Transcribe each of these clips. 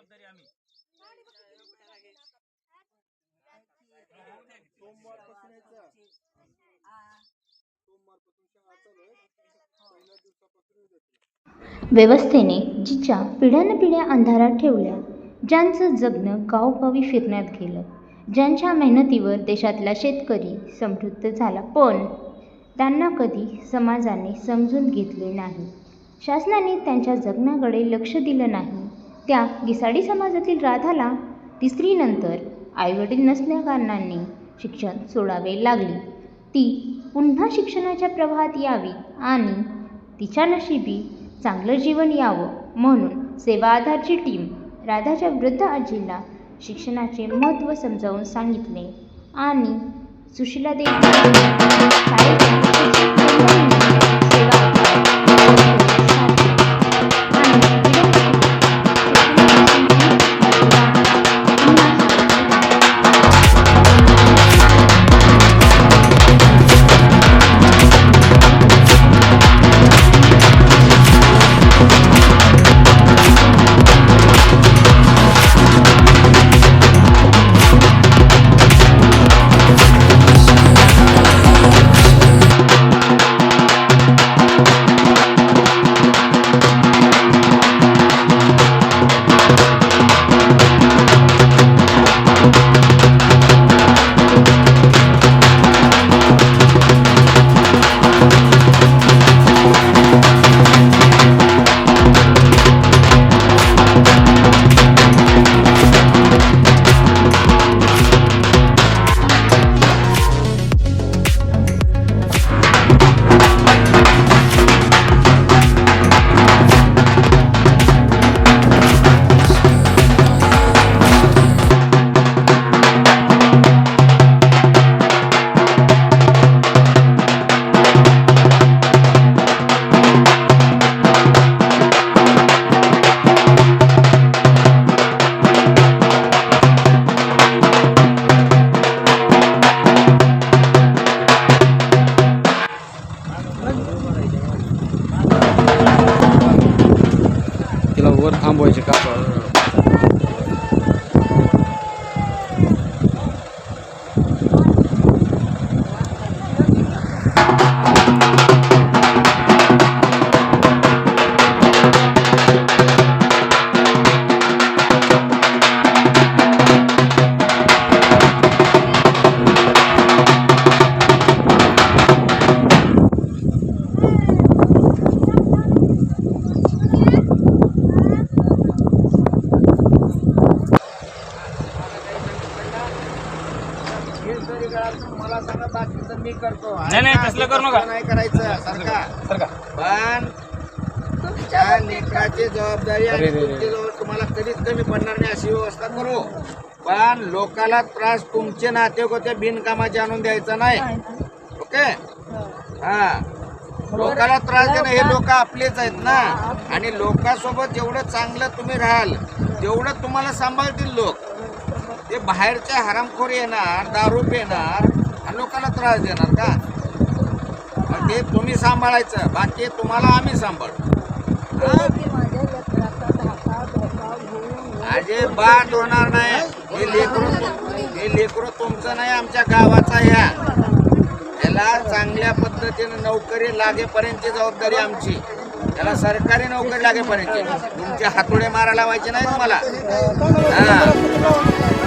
जबाबदारी आम्ही. सोमवारपासून यायचं. सोमवारपासून शाळा चालू आहे. पहिल्या दिवसापासून येऊ देतो व्यवस्थेने जिच्या पिढ्यानपिढ्या अंधारात ठेवल्या ज्यांचं जगणं गावोगावी फिरण्यात गेलं ज्यांच्या मेहनतीवर देशातला शेतकरी समृद्ध झाला. पण त्यांना कधी समाजाने समजून घेतले नाही. शासनाने त्यांच्या जगण्याकडे लक्ष दिलं नाही. त्या गिसाडी समाजातील राधाला तिसरीनंतर आईवडील नसल्याकारणाने शिक्षण सोडावे लागले. ती पुन्हा शिक्षणाच्या प्रवाहात यावी आणि तिच्या नशिबी चांगलं जीवन यावं म्हणून सेवा आधारची टीम राधाच्या वृद्ध आजीला शिक्षणाचे महत्त्व समजावून सांगितले आणि सुशीला वर थांबवायचे कापड़ करू नका. नाही करायचं सारखा. पण त्या लेकराची जबाबदारी आणि अरे. तुमची जबाबदारी तुम्हाला कधीच कमी पडणार नाही अशी व्यवस्था करू. पण लोकाला त्रास तुमचे नाते होते बिनकामाचे आणून द्यायचा नाही. ओके? हा. लोकाला त्रास देणं हे लोक आपलेच आहेत ना. आणि लोकांसोबत जेवढं चांगलं तुम्ही राहाल तेवढं तुम्हाला सांभाळतील लोक. ते बाहेरचे हरामखोर येणार दारू पिणार आणि लोकांना त्रास देणार का? ते तुम्ही सांभाळायचं बाकी तुम्हाला आम्ही सांभाळू. अजिबात होणार नाही. हे लेकरू हे लेकरू तुमचं नाही आमच्या गावाचा ह्या त्याला चांगल्या पद्धतीने नोकरी लागेपर्यंतची जबाबदारी आमची. त्याला सरकारी नोकरी लागेपर्यंत तुमचे हातोडे मारायला व्हायचे नाही तुम्हाला हा.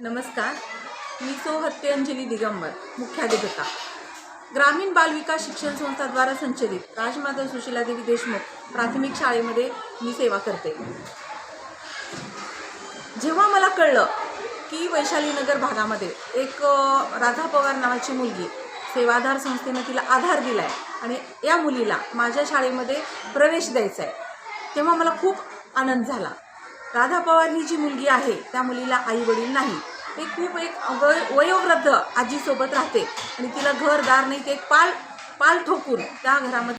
नमस्कार. मी सौ हत्यंजली दिगंबर मुख्याधिकता ग्रामीण बालविकास शिक्षण संस्थाद्वारा संचलित राजमाता सुशीलादेवी देशमुख प्राथमिक शाळेमध्ये मी सेवा करते. जेव्हा मला कळलं की वैशालीनगर भागामध्ये एक राधा पवार नावाची मुलगी सेवाधार संस्थेनं तिला आधार दिला आहे आणि या मुलीला माझ्या शाळेमध्ये प्रवेश द्यायचा आहे तेव्हा मला खूप आनंद झाला. राधा पवार ही जी मुलगी आहे त्या मुलीला आई वडील नाही. ते खूप एक वय वयोवृद्ध आजीसोबत राहते आणि तिला घरदार नाही ते एक पाल पाल ठोकून त्या घरामध्ये